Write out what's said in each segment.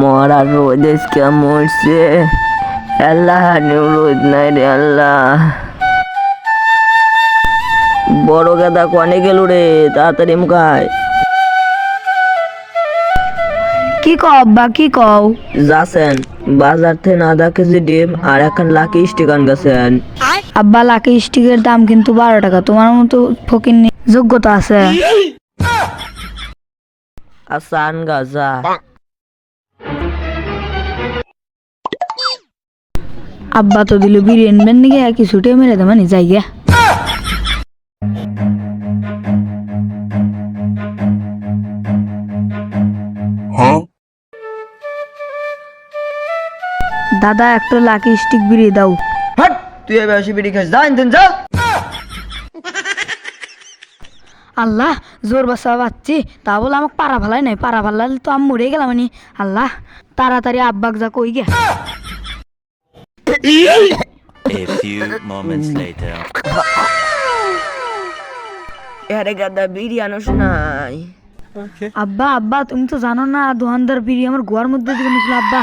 মরা রোদ আজকে মরছে। আল্লাহ রোদ নাই রে আল্লাহ। বড় গাদা কনে গেল রে তাড়াতাড়ি মুখায় কি কও আব্বা কি কও? যাচ্ছেন বাজার থেকে আধা কেজি ডিম আর এখন লাকি স্টিকান গেছেন আব্বা লাকি স্টিকের দাম কিন্তু বারো টাকা তোমার মতো ফকির যোগ্যতা আছে। আসান গাজা আব্বা তো দিল বিরিয়ানি বেন নিগে কিছু ছুটে মেরে দেবে নি যাই গে দাদা একটা লাকি স্টিক বিড়ি দাও। হাট তুই এবার বেশি বিড়ি খাস। যা ইনতেন যা। আল্লাহ জোর বাসা পাচ্ছি তা বলে আমাকে পাড়া ভালাই নাই পাড়া ভালালে তো আমি মরে গেলাম নি আল্লাহ তাড়াতাড়ি আব্বাক যা কই গে A few moments later. আরে গাদা বিড়ি আনোস নাই আব্বা আব্বা তুমি তো জানো না দোকানদার বিড়ি আমার গোয়ার মধ্যে দিকে নিছিল আব্বা।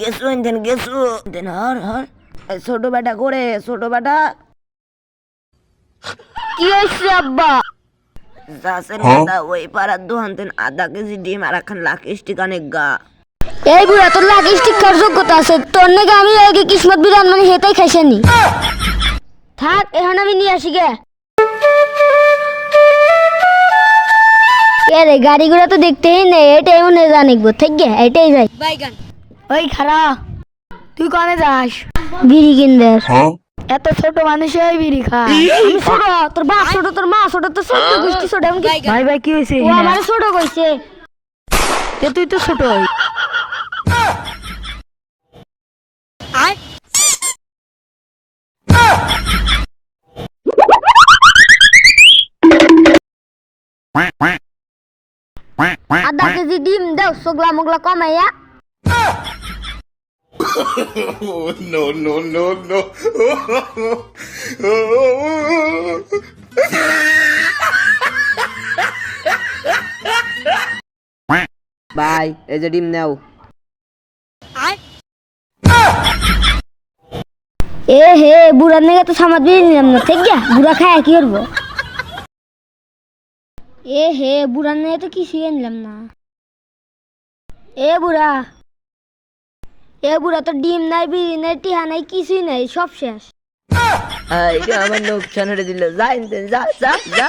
গেছু ইনতেন গেছু ইনতেন হর হর। ছোট বেটা করে ছোট বেটা। কি হয়েছে আব্বা? গাদা ওই পাড়ার দোহানতেন আধা কেজি ডিম আর এখন লাকি স্টিকান গা। এই বুড়া তোর লাগে স্টিকার যোগ্যতা আছে। তোর নাকি আমি আগে কিসমত বিরান মানে হেতাই খাইছানি। থাক এখন আমি নিয়ে আসি গে। কে রে গাড়ি ঘোড়া তো দেখতেই নেই এটাই মনে হয় জানিকবো ঠিক গে এটাই যাই। ওই খারা তুই কনে যাস? বিড়ি কিনবে। এত ছোট মানুষ ওই বিড়ি খা ছোট তোর বাপ ছোট তোর মা ছোট তোর ছোট গোষ্ঠী ছোট ভাই ভাই কি হয়েছে ও আমার ছোট কইছে। তুই তো ছোট আধা কেজি ডিম দাও সোগলা মোগলা কমাইয়া ভাই এই যে ডিম নাও এ হে বুড়ার নাকি তো সামাদ নিলাম না ঠিক গে বুড়া খায় কি করব এ হে বুড়ার নাকি তো কিছুই আনলাম না এ বুড়া। এ বুড়া তো ডিম নাই, বিড়ি নাই, টিহা নাই, কিছুই নাই, সব শেষ। আমার লোক হয়ে দিল যাই যা যা যা।